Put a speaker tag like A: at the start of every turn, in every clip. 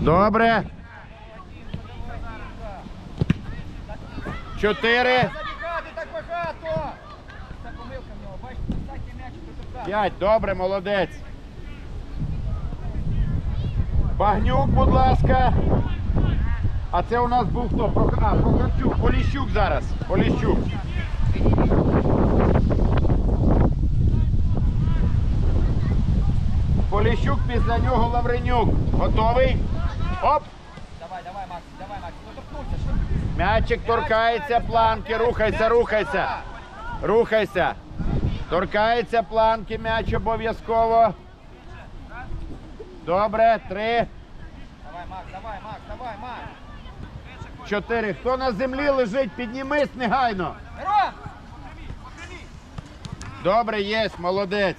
A: Добре. Чотири. П'ять. Добре, молодець. Багнюк, будь ласка. А це у нас був хто? А, Прохорчук. Поліщук зараз. Поліщук. Поліщук, після нього Лавренюк. Готовий? Оп!
B: Давай, давай, Макс, давай, Макс, доторкнувся, швидко.
A: М'ячик торкається планки. Рухайся, рухайся. Рухайся. Торкається планки, м'яч обов'язково. Добре, три,
B: Давай, Макс, давай, Макс, давай, Макс.
A: чотири. Хто на землі лежить, піднімись негайно. Добре, єсть, молодець.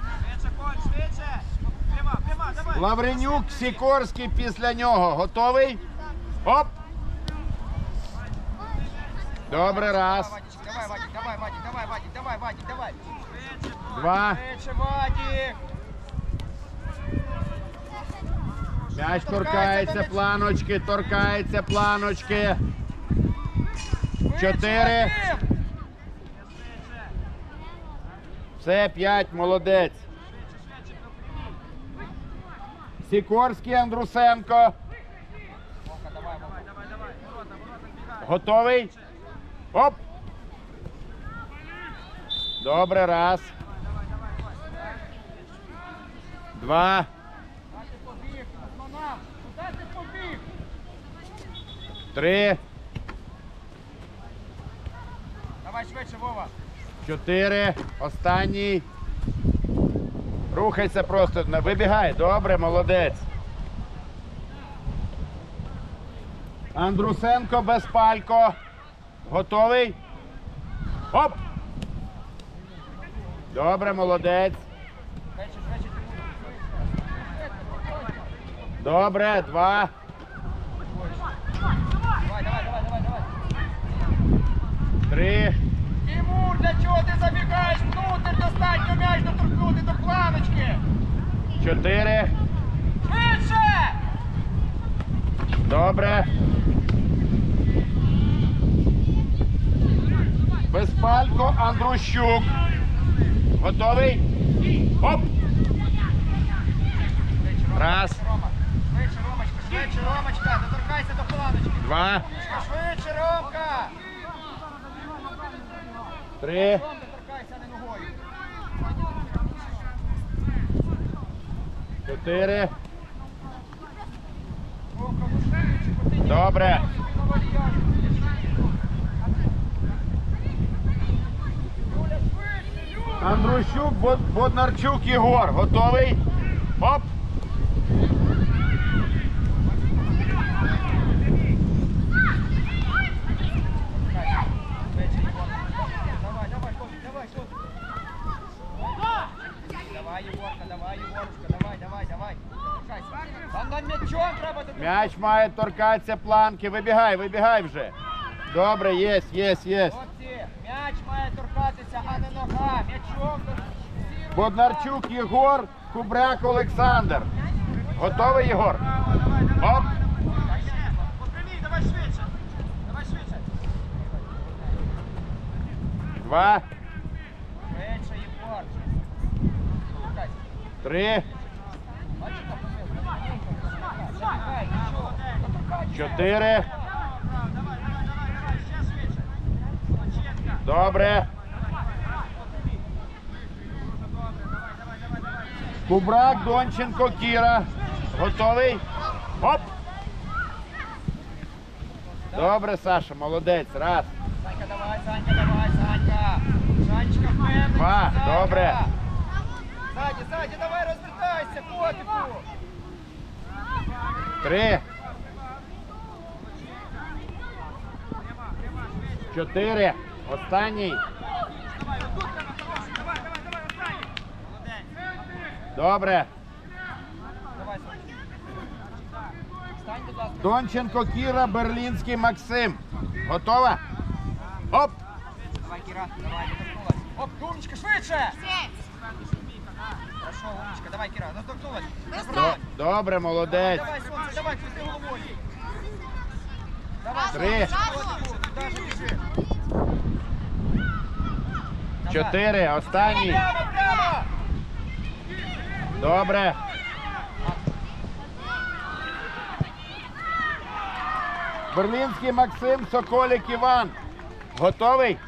B: Швидше, конь, швидше! Пряма, пряма, давай!
A: Лавренюк, Сікорський після нього. Готовий? Оп! Добре, раз,
B: давай, Вадик, давай, Вадик, давай, Вадик, давай, Вадик, давай!
A: два.
B: Швидше, Вадик!
A: М'яч торкається планочки, торкається планочки. Чотири. Все, п'ять, молодець. Сікорський, Андрусенко. Готовий? Оп! Добре, раз. Два. Три.
B: Давай швидше, Вова.
A: Чотири. Останній. Рухайся просто. Вибігай. Добре, молодець. Андрусенко безпалько. Готовий? Оп! Добре, молодець. Добре, два.
B: Давай, давай, давай, давай.
A: Три.
B: Тимур, ти забігаєш внутрь? Достатньо м'яч доторкнути до планочки.
A: Чотири.
B: Швидше!
A: Добре. Безпалько Андрущук. Готовий? Оп! Раз,
B: швидше, Ромочка, швидше, Ромочка, доторкайся до планочки.
A: два,
B: Швидше, Ромка!
A: Три, чотири. Добре. Андрущук, Боднарчук, Єгор. Готовий? Оп!
B: Швидше, Єгор. Давай, давай, Костя, давай, Костя. Давай, Єгорка, давай, Єгорочка, давай, давай, давай. Там над м'ячом треба доторкнутися.
A: М'яч має торкатися планки. Вибігай, вибігай вже. Добре, єсть, єсть, єсть.
B: Хлопці, м'яч має торкатися, а не нога. М'ячом до
A: Боднарчук Єгор, Кубрак Олександр. Готовий, Єгор? Оп!
B: Попрямій, давай швидше. Давай швидше.
A: Два,
B: Швидше, Єгор. Доторкайся.
A: Три, чотири. Добре. Кубрак, Донченко, Кіра. Готовий? Оп! Добре, Саша, молодець. Раз.
B: Санька, давай, Санька, давай, Санька. Санечка, впевнений.
A: Два, добре.
B: Ззаді, ззаді, давай розвертайся, потику.
A: Три. Чотири. Останній. Добре. Донченко, Кіра, Берлінський, Максим. Готова? Оп!
B: Давай, Кіра, давай. Оп, умничка, швидше. Хорошо, умничка, давай, Кіра, доторкнулась.
A: До- Добре, молодець.
B: Давай, сонце, давай, крути головою. Давай,
A: Три.
B: Біжи.
A: Чотири. Останній.
B: Прямо, прямо.
A: Добре. Берлінський Максим, Соколік Іван. Готовий?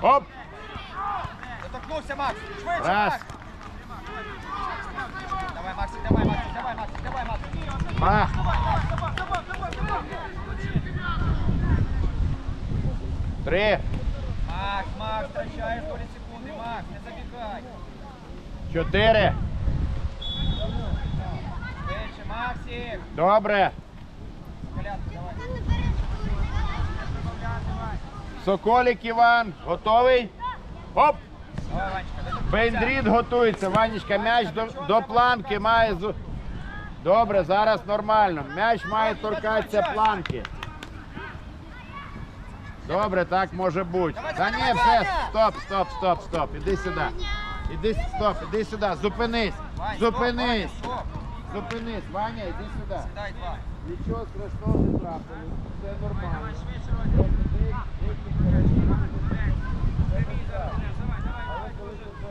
A: Оп!
B: Доторкнувся, Макс. Швидше,
A: Раз.
B: Макс. Давай, Максик, давай, Максик, давай, Максик, давай, Максик.
A: Два. Три.
B: Макс, Макс, втрачаєш долі секунди, Макс, не забігай.
A: Чотири.
B: Швидше, Максик.
A: Добре.
B: Колядку, давай.
A: Соколік Іван. Готовий? Оп!
B: Давай, Ванечка.
A: Бендріт готується. Ванечка, м'яч до, до планки має. Добре, зараз нормально. М'яч має торкатися планки. Добре, так може бути.
B: Давай,
A: Та ні, все, стоп, стоп, стоп, стоп. Іди сюди. Іди, стоп, іди сюди. Зупинись. Зупинись. Зупинись. Ваня, іди сюди. Нічого страшного не трапилось. Все нормально. Але коли ти вже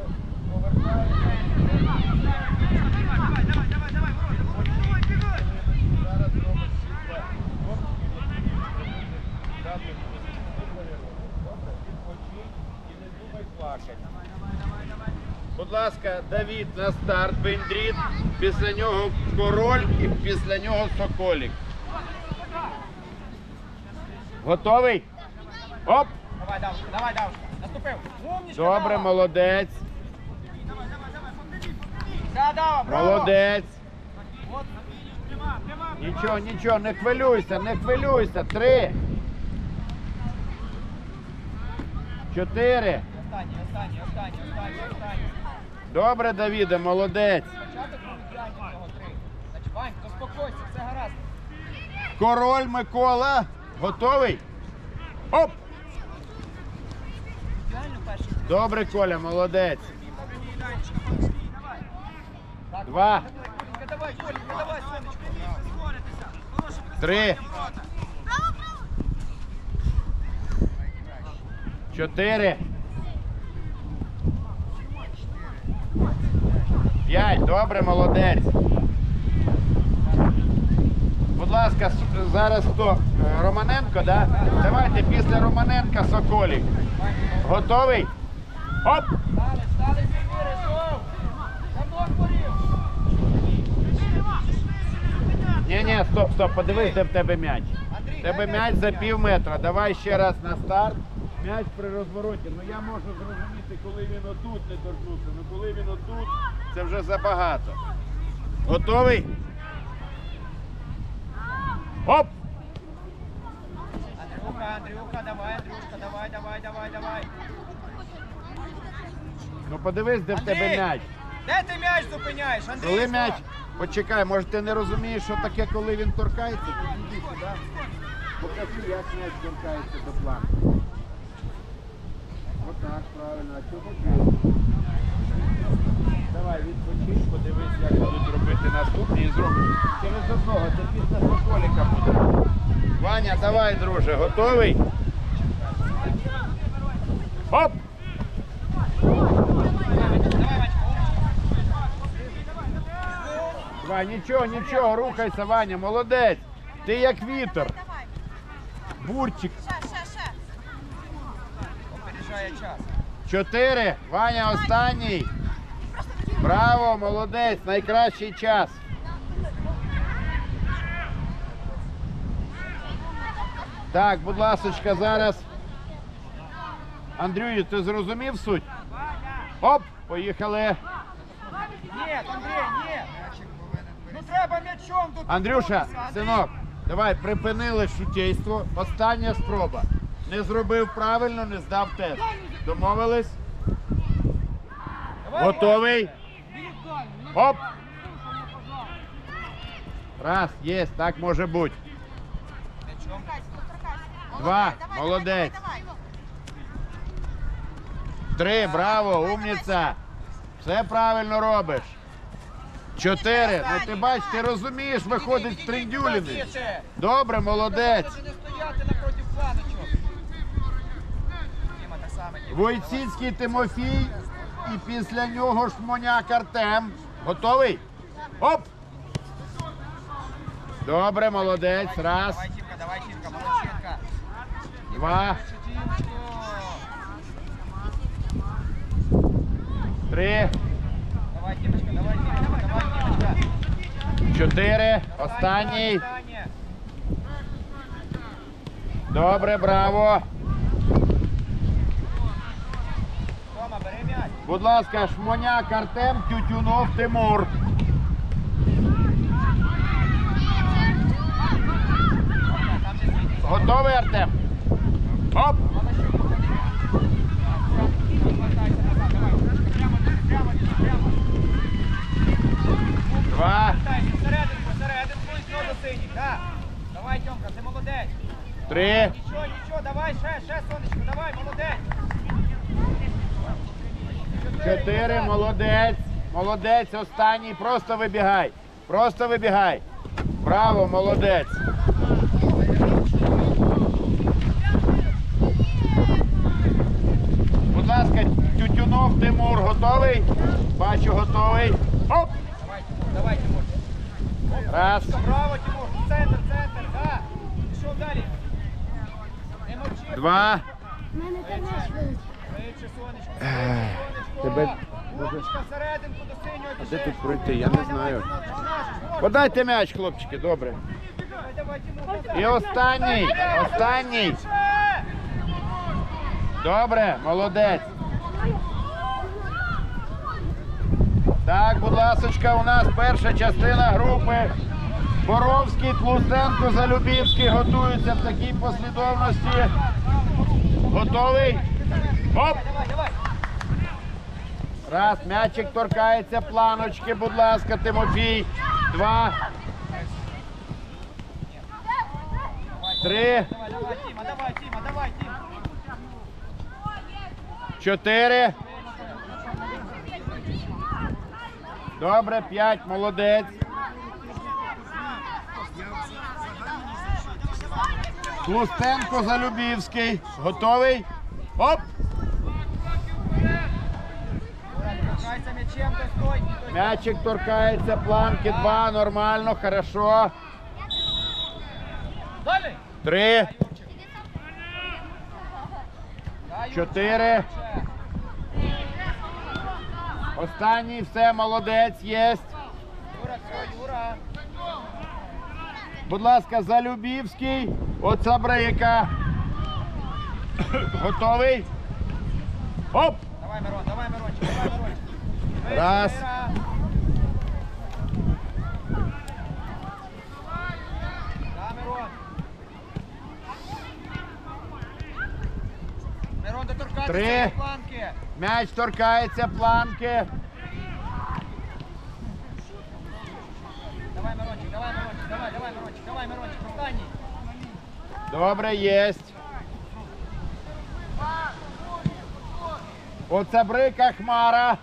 A: повертаєшся, зараз робиш після дати Добре, відпочинь і не думай плакати. Будь ласка, Давід на старт, Бендріт, після нього король і після нього соколік. Готовий? Оп!
B: Давай, Давушка, давай, Давушка. Наступив. Умничка,
A: Добре,
B: Дава.
A: молодець.
B: Да, Дава, браво.
A: Молодець.
B: От.
A: Нічого, нічого, не хвилюйся, не хвилюйся. Три. Чотири.
B: Останній, останній, останній, останній, останній.
A: Добре, Давіде, молодець.
B: Початок був ідеальний три. Значить, Вань, заспокойся, все гаразд.
A: Король Микола. Готовий? Оп! Добре, Коля, молодець. Два. Три. Чотири. П'ять. Добре, молодець. Будь ласка, зараз хто? Е, Романенко, да? Давайте після Романенка Соколік. Готовий? Оп! Ні, ні, стоп, стоп, подивись, де в тебе м'яч. Тебе м'яч за пів метра. Давай ще раз на старт. М'яч при розвороті. Ну я можу зрозуміти, коли він отут не торкнувся. Ну коли він отут, це вже забагато. Готовий? Оп!
B: Андрюха, Андрюха, давай, Андрюшка, давай, давай, давай, давай.
A: Ну подивись, де в тебе м'яч.
B: Де ти м'яч зупиняєш, Андрій?
A: Коли м'яч. Почекай, може ти не розумієш, що таке, коли він торкається, підійди сюди. Покажи, як м'яч торкається до планки. Отак, правильно, а чого? Давай, відпочинь, подивись, як будуть робити наступні і зробиш. Через одного, це після соколіка буде. Ваня, давай, друже, готовий? Оп!
B: Давай,
A: нічого, нічого, рухайся, Ваня, молодець. Ти як вітер. Бурчик. Чотири. Ваня останній. Браво, молодець, найкращий час. Так, будь ласочка, зараз. Андрію, ти зрозумів суть? Оп, поїхали.
B: Ні, Андрій, ні. Ну треба м'ячом тут.
A: Андрюша, синок, давай припинили шутейство. Остання спроба. Не зробив правильно, не здав тест. Домовились? Готовий? Оп! Раз, є, так може бути. Два, молодець. Три, браво, умниця. Все правильно робиш. Чотири. Ну ти бачиш, ти розумієш, виходить триндюліни. Добре, молодець. Войціцький Тимофій і після нього Шмоняк Артем. Готовий? Оп! Добре, молодець. Раз,
B: Давай, Тімка, давай, Тімка, молодчинка.
A: два, три,
B: Давай, Тімочка, давай, Тімочка, давай, Тімочка.
A: чотири. Останній. Добре, браво. Будь ласка, Шмоняк Артем, Тютюнов Тимур. Готовий, Артем? Оп! Два,
B: Вертайся, всерединку, всерединку і знову. Давай, Тьомка, ти молодець.
A: три,
B: Нічого, нічого, давай, ще, ще, сонечко, давай, молодець.
A: Чотири. Молодець. Молодець. Останній. Просто вибігай. Просто вибігай. Браво, молодець. Будь ласка, Тютюнов Тимур готовий? Бачу, готовий. Оп!
B: Давай, Тимур.
A: Раз,
B: Браво, Тимур, центр, центр, да. Пішов далі. Не мовчи.
A: два.
C: Мене
B: швидше,
A: тебе-
B: синього
A: де тут пройти? Я не знаю. Подайте м'яч, хлопчики, добре. І останній. Останній. Добре, молодець. Так, будь ласочка, у нас перша частина групи. Боровський, Тлустенко, Залюбівський готуються в такій послідовності. Готовий? Оп! Раз, м'ячик торкається планочки, будь ласка, Тимофій. Два. Три, чотири. Добре, п'ять, молодець. Тлустенко, Залюбівський. Готовий? Оп! М'ячик торкається планки. Два, нормально, хорошо.
B: Далі.
A: Три, чотири. Останній, все, молодець, єсть.
B: Юра, Юра.
A: Будь ласка, Залюбівський. Оця брейка. Готовий? Оп!
B: Давай, Мирон, давай, Мирончик, давай, Мирончик.
A: Раз.
B: Да, Мирон. Мирон, доторкатися
A: Три.
B: до планки.
A: М'яч торкається планки.
B: Давай, Мирончик, давай, Мирончик, давай, давай, Мирончик, давай, Мирончик, останній.
A: Добре, єсть. Оця брика хмара.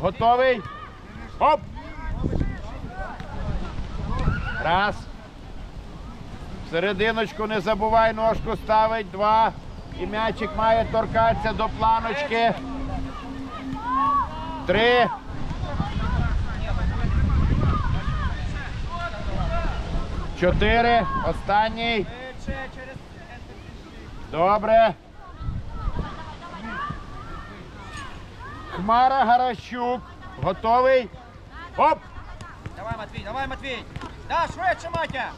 A: Готовий? Оп! Раз. Серединочку не забувай ножку ставить. Два. І м'ячик має торкатися до планочки. Три. Чотири. Останній. Добре. Хмара Гаращук. Готовий? Оп!
B: Давай, Матвій, давай, Матвій. Да, швидше, Матя.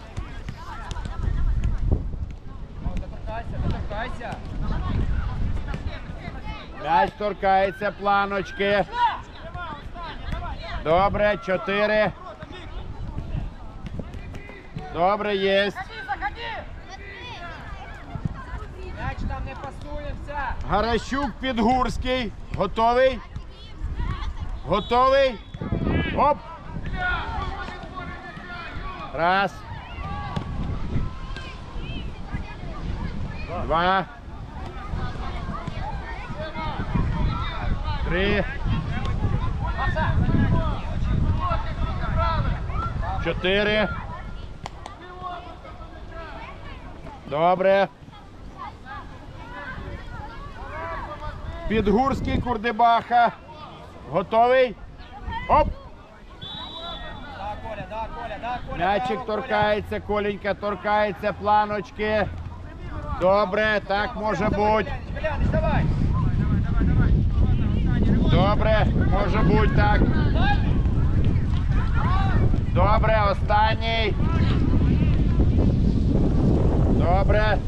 B: Доторкайся, доторкайся.
A: М'яч торкається планочки. Добре, чотири. Добре, єсть.
B: М'яч там не пасуємося.
A: Гаращук Підгурський. Готовий? Готовий? Оп! Раз. Два. Три. Чотири. Добре. Підгурський Курдебаха. Готовий? Оп! М'ячик торкається, коленька торкається, планочки. Добре, так може бути. Добре, може бути так. Добре, останній. Добре.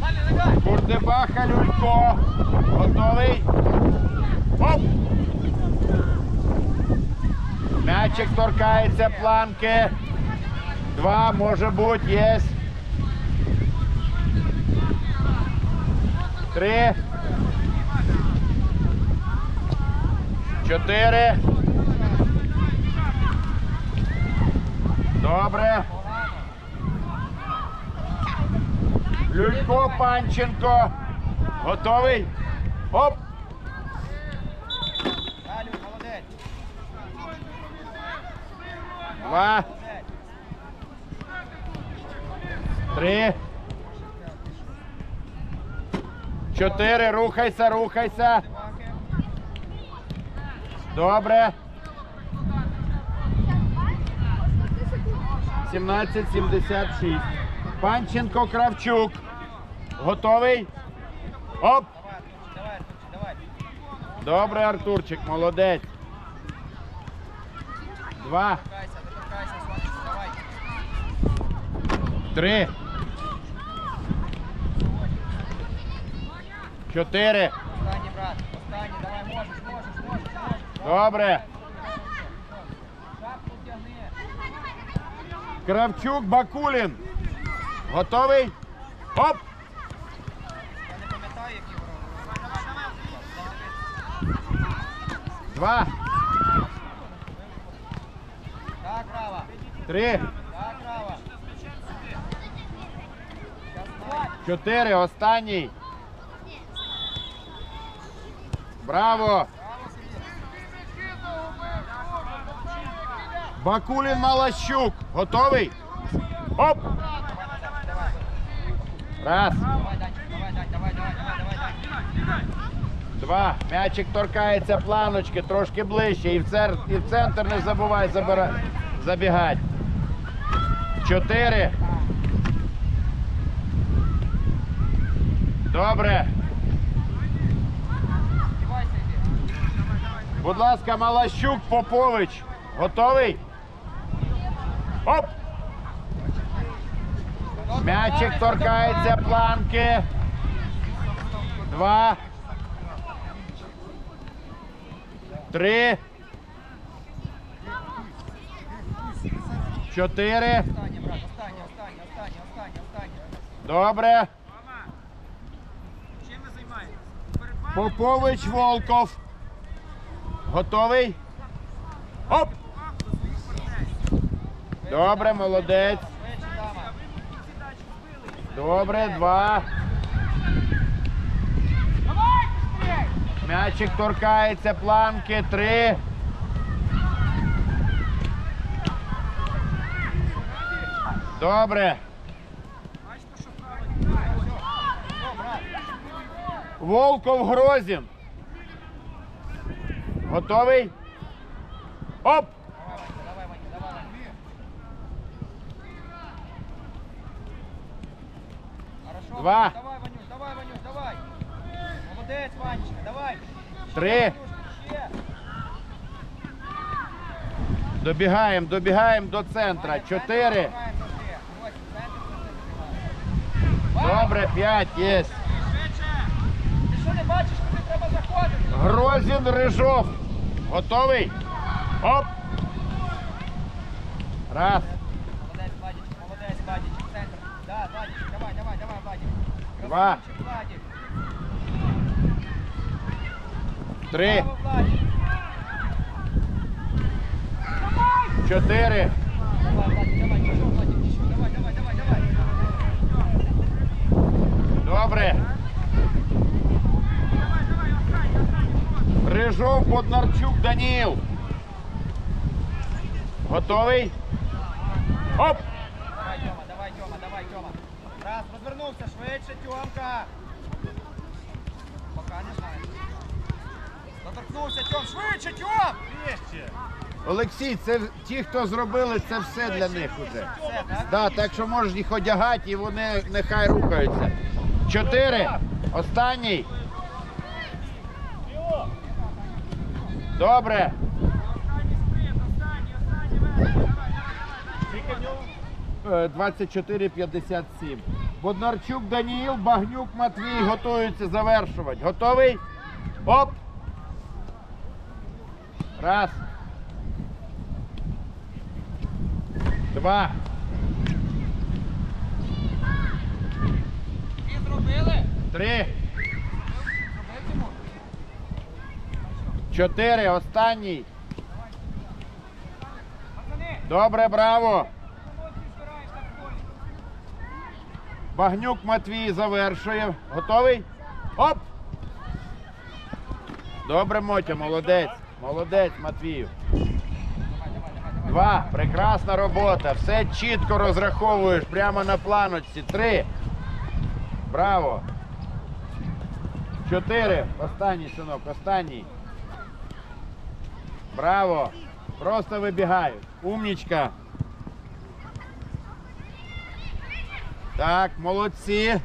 B: Далі, нога.
A: Курдебаха Люлько. Готовий? Оп! М'ячик торкається планки. Два, може бути, є. Три. Чотири. Добре. Люлько Панченко. Готовий? Оп! Два, три. Чотири. Рухайся, рухайся. Добре. 17.76. Панченко Кравчук. Готовий? Оп! Добре, Артурчик, молодець. Два, три. Чотири.
B: Останній, брат, останній, давай, можеш, можеш, можеш, можеш.
A: Добре. Кравчук Бакулін. Готовий? Оп! Два, три. Чотири. Останній. Браво! Бакулін Малащук. Готовий? Оп!
B: Давай, Назар, давай.
A: Раз,
B: Давай, Данчик, давай, Дань, давай, давай, давай, давай, Дань.
A: два. М'ячик торкається планочки трошки ближче. І в, цер... і в центр не забувай забира... забігати. Чотири. Добре. Будь ласка, Малащук Попович. Готовий? Оп! М'ячик торкається планки. Два. Три. Чотири. Добре.
B: Чим ви займаєтесь?
A: Попович Волков. Готовий? Оп! Добре, молодець. Добре, два. М'ячик торкається планки. Три. Добре. Волков Грозін. Готовий? Оп!
B: Давай, Ванька, давай, Ванька. Хорошо,
A: Два.
B: Давай, Ванюш, давай, Ванюш, давай. Молодець, Ванечка, давай.
A: Три.
B: Ще.
A: Добігаємо, добігаємо до центра.
B: Ваня,
A: Чотири.
B: завжди. Ось, центр.
A: Добре, п'ять, є.
B: Ти що не бачиш, куди треба заходити?
A: Грозін Рижов. Готовий? Оп! Раз,
B: Молодець, Владічик, молодець, Владічик, центр. Да, Владічик, давай, давай, давай, Владик.
A: Два.
B: Красавчик, Владик.
A: три,
B: Браво, Владик.
A: чотири.
B: Давай, Владик, давай, еще, Владик, еще, давай, давай, давай, давай.
A: Добре. Рижов Боднарчук Даніл. Готовий? Оп!
B: Давай, Тьома, давай, Тьома, давай, Тьома. Раз, розвернувся, швидше, Тьомка. Пока не знаю. Доторкнувся, Тьом, швидше, Тьом!
A: Олексій, це ті, хто зробили це все для них уже.
B: Все, так?
A: Да, так що можеш їх одягати і вони нехай рухаються. Чотири. Останній. Добре. 24-57. Боднарчук Даніїл, Багнюк Матвій готуються завершувати. Готовий? Оп! Раз. Два.
B: І зробили?
A: Три. Чотири. Останній. Добре, браво.
B: молодці збираєш так в полі.
A: Багнюк Матвій завершує. Готовий? Оп! Добре, Мотя, молодець. Молодець, Матвію. Два. Прекрасна робота. Все чітко розраховуєш прямо на планочці. Три. Браво. Чотири. Останній, синок, останній. Браво. Просто вибігають. Умнічка. Так, молодці.